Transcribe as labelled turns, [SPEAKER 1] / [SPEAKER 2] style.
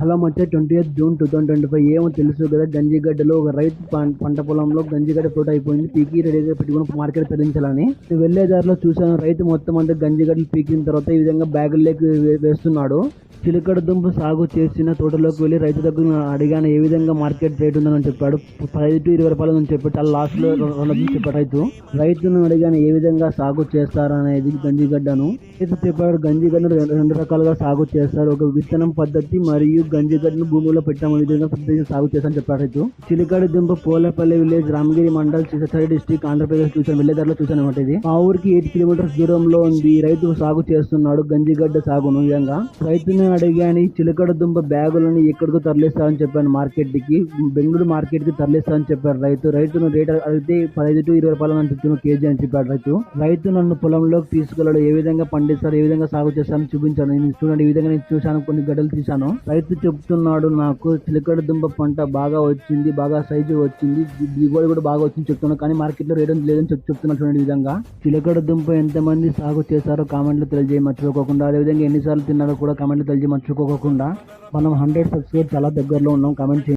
[SPEAKER 1] Hello మచ్చ twenty eighth June two thousand twenty five ఏమో తెలుసు కదా గంజిగడ్డలో ఒక రైతు పంట పొలంలో గంజిగడ్డ తోట అయిపోయింది. పీకి రెడీగా పెట్టుకుని మార్కెట్ తరలించాలని. నేను వెళ్ళే దారిలో చూశాను రైతు మొత్తం అంతా గంజిగడ్డలు పీకిన తర్వాత ఈ విధంగా బ్యాగుల్లోకి వేస్తున్నాడు. చిలకడ దుంప సాగు చేసిన తోటలోకి వెళ్ళి రైతు దగ్గర అడిగాను ఏ విధంగా మార్కెట్ రేట్ ఉందని చెప్పాడు. పది టు ఇరవై రూపాయలు అని చెప్పాడు. అలా లాస్ట్లో రెండు చెప్పాడు రైతు. రైతును అడిగాను ఏ విధంగా సాగు చేస్తారనేది గంజిగడ్డను? రైతు చెప్పాడు గంజిగడ్డను రెండు- రకాలుగా సాగు చేస్తారు. ఒక విత్తనం పద్ధతి మరియు గంజిగడ్డను భూమిలో పెట్టాము. విధంగా పద్ధతి సాగు చేస్తారని చెప్పాడు రైతు. చిలకడ దుంప పోలేపల్లి విలేజ్ రామగిరి మండల్ సిసరి డిస్టిక్ ఆంధ్రప్రదేశ్ చూసాను వెళ్ళేదారిలో చూసాను అనమాట ఇది. మా ఊరికి ఎయిట్ కిలోమీటర్స్ దూరంలో ఉంది. రైతు సాగు చేస్తున్నాడు. గంజిగడ్డ సాగును విధంగా. రైతును అడిగాను ఈ చిలకడ దుంప బ్యాగులను ఎక్కడికి తరలిస్తామని చెప్పాను మార్కెట్కి బెంగళూరు మార్కెట్కి తరలిస్తారని చెప్పారు రైతు. రైతును రేట్ అడిగితే పదహైదు టు ఇరవై రూపాయలు చెప్తున్న కేజీ అని చెప్పాడు రైతు. రైతు నన్ను పొలంలోకి తీసుకెళ్ళాడు ఏ విధంగా పండిస్తారు ఏ విధంగా సాగు చేస్తాను చూపించాను. నేను చూడండి ఈ విధంగా నేను చూశాను కొన్ని గడ్డలు తీశాను. రైతు చెప్తున్నాడు నాకు చిలకడ దుంప పంట బాగా వచ్చింది బాగా సైజు వచ్చింది దిగుబడి కూడా బాగా వచ్చింది చెప్తున్నాను కానీ మార్కెట్లో రేట్ లేదని చెప్ చెప్తున్నాడు చూడండి విధంగా. చిలకడ దుంప ఎంతమంది సాగు చేశారో కామెంట్లు తెలియజేయ మర్చిపోకుండా అదేవిధంగా ఎన్నిసార్లు తిన్నారో కూడా కామెంట్లు తెలియజేయ మర్చిపోకుండా మనం హండ్రెడ్ సబ్స్క్రైబ్ చాలా దగ్గరలో ఉన్నాం. కామెంట్ చేయండి.